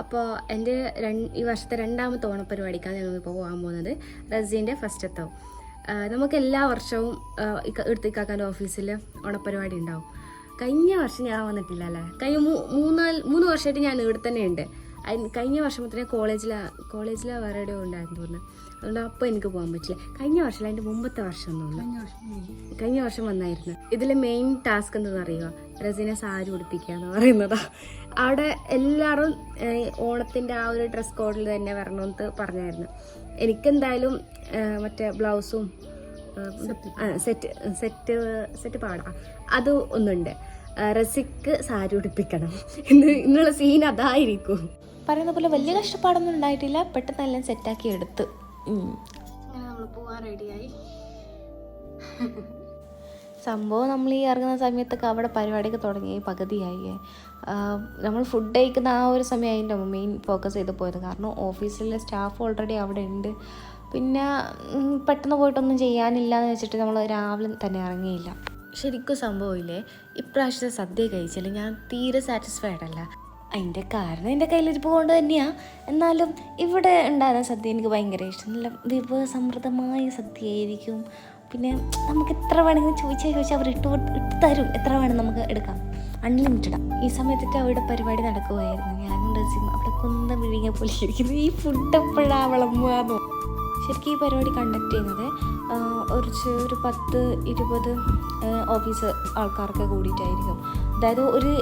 അപ്പോൾ എന്റെ ഈ വർഷത്തെ രണ്ടാമത്തെ ഓണപ്പരിപാടിക്കാണ് ഞങ്ങൾ ഇപ്പോൾ പോകാൻ പോകുന്നത്. റസീന്റെ ഫസ്റ്റത്തെ നമുക്ക് എല്ലാ വർഷവും എടുത്തേക്കാക്കാന്റെ ഓഫീസിൽ ഓണപ്പരിപാടി ഉണ്ടാവും. കഴിഞ്ഞ വർഷം ഞാൻ വന്നിട്ടില്ല അല്ലേ? കഴിഞ്ഞ മൂന്നാൽ മൂന്ന് വർഷമായിട്ട് ഞാൻ ഇവിടെ തന്നെ ഉണ്ട്. കഴിഞ്ഞ വർഷം മുതലേ കോളേജിൽ കോളേജിൽ വേറെ ഉണ്ടായിരുന്നു തോന്നുന്നു. അതുകൊണ്ട് അപ്പോൾ എനിക്ക് പോകാൻ പറ്റില്ല. കഴിഞ്ഞ വർഷം അതിന്റെ മുമ്പത്തെ വർഷം തോന്നുന്നു. കഴിഞ്ഞ വർഷം വന്നായിരുന്നു. ഇതിലെ മെയിൻ ടാസ്ക് എന്താണെന്ന് അറിയുക റസീനെ സാരി ഉടുപ്പിക്കുക എന്ന് പറയുന്നതാ. അവിടെ എല്ലാവരും ഓണത്തിന്റെ ആ ഒരു ഡ്രസ് കോഡിൽ തന്നെ വരണമെന്ന് പറഞ്ഞായിരുന്നു. എനിക്കെന്തായാലും മറ്റേ ബ്ലൗസും സെറ്റ് സെറ്റ് സെറ്റ് പാടാം. അത് ഒന്നുണ്ട്. റസിക്ക് സാരി ഉടുപ്പിക്കണം. ഇന്ന് ഇന്നുള്ള സീൻ അതായിരിക്കും. പറയുന്ന പോലെ വലിയ കഷ്ടപ്പാടൊന്നും ഉണ്ടായിട്ടില്ല. പെട്ടെന്ന് എല്ലാം സെറ്റാക്കി എടുത്ത്. നമ്മൾ പോവാൻ റെഡിയായി സംഭവം നമ്മൾ ഈ ഇറങ്ങുന്ന സമയത്തൊക്കെ അവിടെ പരിപാടിയൊക്കെ തുടങ്ങി പകുതിയായി. നമ്മൾ ഫുഡ് കഴിക്കുന്ന ആ ഒരു സമയം അതിന്റെ മെയിൻ ഫോക്കസ് ചെയ്ത് പോയത്. കാരണം ഓഫീസിലെ സ്റ്റാഫ് ഓൾറെഡി അവിടെ ഉണ്ട്. പിന്നെ പെട്ടെന്ന് പോയിട്ടൊന്നും ചെയ്യാനില്ല എന്ന് വെച്ചിട്ട് നമ്മൾ രാവിലെ തന്നെ ഇറങ്ങിയില്ല. ശരിക്കും സംഭവമില്ലേ? ഇപ്രാവശ്യത്തെ സദ്യ കഴിച്ചാൽ ഞാൻ തീരെ സാറ്റിസ്ഫൈഡ് അല്ല. അതിന്റെ കാരണം എന്റെ കയ്യിലിരിപ്പ് കൊണ്ട് തന്നെയാണ് എന്നാലും ഇവിടെ ഉണ്ടാകുന്ന സദ്യ എനിക്ക് ഭയങ്കര ഇഷ്ടം. നല്ല വിഭവസമൃദ്ധമായ സദ്യയായിരിക്കും. പിന്നെ നമുക്ക് എത്ര വേണമെങ്കിലും ചോദിച്ചാൽ ചോദിച്ചാൽ അവർ ഇട്ട് തരും. എത്ര വേണം നമുക്ക് എടുക്കാം. അൺലിമിറ്റഡാണ് ഈ സമയത്തൊക്കെ അവിടെ പരിപാടി നടക്കുമായിരുന്നു ഞാനും റസിയും അവിടെ കൊന്ന വിഴുങ്ങിയ പോലെ ഇരിക്കുന്നു. ഈ ഫുഡ് എപ്പോഴാണ് വിളമ്പുകയെന്നോ ശരിക്കും ഈ പരിപാടി കണ്ടക്ട് ചെയ്യുന്നത് ഒരു ഒരു പത്ത് ഇരുപത് ഓഫീസ് ആൾക്കാർക്ക് കൂടിയിട്ടായിരിക്കും. അതായത് ഒരു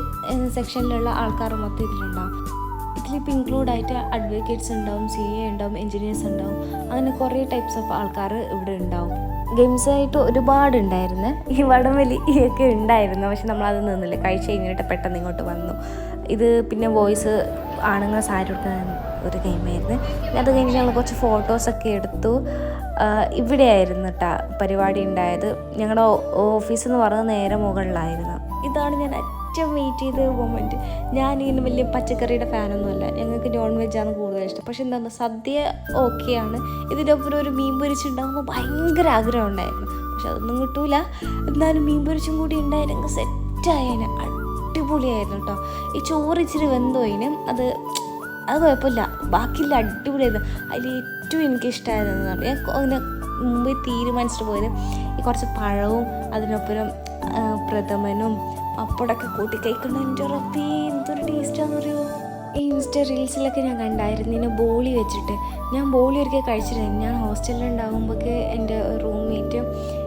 സെക്ഷനിലുള്ള ആൾക്കാർ മൊത്തം ഇതിലുണ്ടാവും. ഇതിലിപ്പോൾ ഇൻക്ലൂഡ് ആയിട്ട് അഡ്വക്കേറ്റ്സ് ഉണ്ടാവും സി എ ഉണ്ടാവും എൻജിനീയേഴ്സ് ഉണ്ടാവും. അങ്ങനെ കുറേ ടൈപ്സ് ഓഫ് ആൾക്കാർ ഇവിടെ ഉണ്ടാവും. ഗെയിംസ് ആയിട്ട് ഒരുപാട് ഉണ്ടായിരുന്നു. ഈ വടംവലി ഒക്കെ ഉണ്ടായിരുന്നു പക്ഷെ നമ്മളത് നിന്നില്ല. കഴിച്ച് കഴിഞ്ഞിട്ട് പെട്ടെന്ന് ഇങ്ങോട്ട് വന്നു. ഇത് പിന്നെ വോയിസ് ആണുങ്ങൾ സാരി കൊടുക്കുന്ന ഒരു ഗെയിമായിരുന്നു അത് കഴിഞ്ഞ് ഞങ്ങൾ കുറച്ച് ഫോട്ടോസൊക്കെ എടുത്തു. ഇവിടെയായിരുന്നു കേട്ടോ പരിപാടി ഉണ്ടായത്. ഞങ്ങളുടെ ഓഫീസ് എന്ന് പറയുന്നത് നേരെ മുകളിലായിരുന്നു. ഇതാണ് ഞാൻ ഏറ്റവും വെയിറ്റ് ചെയ്ത മൊമെന്റ് ഞാനിങ്ങനെ വലിയ പച്ചക്കറിയുടെ ഫാനൊന്നുമല്ല ഞങ്ങൾക്ക് നോൺ വെജാണ് കൂടുതൽ ഇഷ്ടം. പക്ഷെ എന്താണ് സദ്യ ഓക്കെയാണ് ഇതിന്റെ ഒപ്പം ഒരു മീൻ പൊരിച്ചുണ്ടാകുമ്പോൾ ഭയങ്കര ആഗ്രഹം ഉണ്ടായിരുന്നു. പക്ഷെ അതൊന്നും കിട്ടൂല. എന്നാലും മീൻ പൊരിച്ചും കൂടി ഉണ്ടായിരുന്നെങ്കിൽ സെറ്റായേനെ അടിപൊളിയായിരുന്നു കേട്ടോ ഈ ചോറ് ഇച്ചിരി വെന്തോയിനും. അത് അത് കുഴപ്പമില്ല. ബാക്കിയുള്ള അടിപൊളിയായിരുന്നു. അതിൽ ഏറ്റവും എനിക്കിഷ്ടമായിരുന്നു ഞാൻ അങ്ങനെ മുമ്പ് തീരുമാനിച്ചിട്ട് പോയത് ഈ കുറച്ച് പഴവും അതിനൊപ്പം പ്രഥമനും പപ്പടമൊക്കെ കൂട്ടി കഴിക്കുന്ന എന്റെ റബ്ബേ എന്തൊരു ടേസ്റ്റാന്ന് പറയുമോ ഈ ഇൻസ്റ്റ റീൽസിലൊക്കെ ഞാൻ കണ്ടായിരുന്നു. ഇങ്ങനെ ബോളി വെച്ചിട്ട്. ഞാൻ ബോളി ഒരിക്കൽ കഴിച്ചിരുന്നു. ഞാൻ ഹോസ്റ്റലിൽ ഉണ്ടാകുമ്പോഴൊക്കെ എന്റെ റൂംമേറ്റ്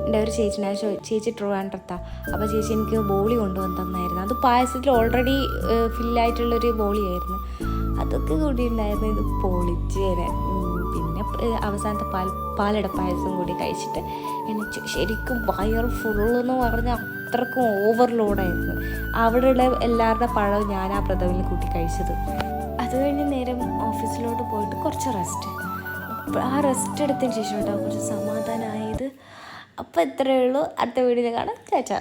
എന്റെ ഒരു ചേച്ചി ഉണ്ടായിരുന്നു. ചേച്ചി ട്രിവാൻഡ്രത്താണ് അപ്പോൾ ചേച്ചി എനിക്ക് ബോളി കൊണ്ടുവന്ന് തന്നായിരുന്നു. അത് പായസത്തിൽ ഓൾറെഡി ഫില്ലായിട്ടുള്ളൊരു ബോളിയായിരുന്നു. അതൊക്കെ കൂടി ഉണ്ടായിരുന്നു ഇത് പൊളിച്ച് പിന്നെ അവസാനത്തെ പാൽ പാലട പായസം കൂടി കഴിച്ചിട്ട് എനിക്ക് ശരിക്കും വയറ് ഫുള്ളെന്ന് പറഞ്ഞ അത്രക്കും ഓവർലോഡായിരുന്നു. അവിടെയുള്ള എല്ലാവരുടെ പഴവും ഞാൻ ആ പ്രതവിൽ കൂട്ടി കഴിച്ചത്. അത് കഴിഞ്ഞ് നേരം ഓഫീസിലോട്ട് പോയിട്ട് കുറച്ച് റെസ്റ്റ് ആ റെസ്റ്റ് എടുത്തതിന് ശേഷം കേട്ടോ കുറച്ച് സമാധാനമായത് അപ്പോൾ ഇത്രയേ ഉള്ളൂ. അടുത്ത വീഡിയോ കാണാം. ചാച്ചാ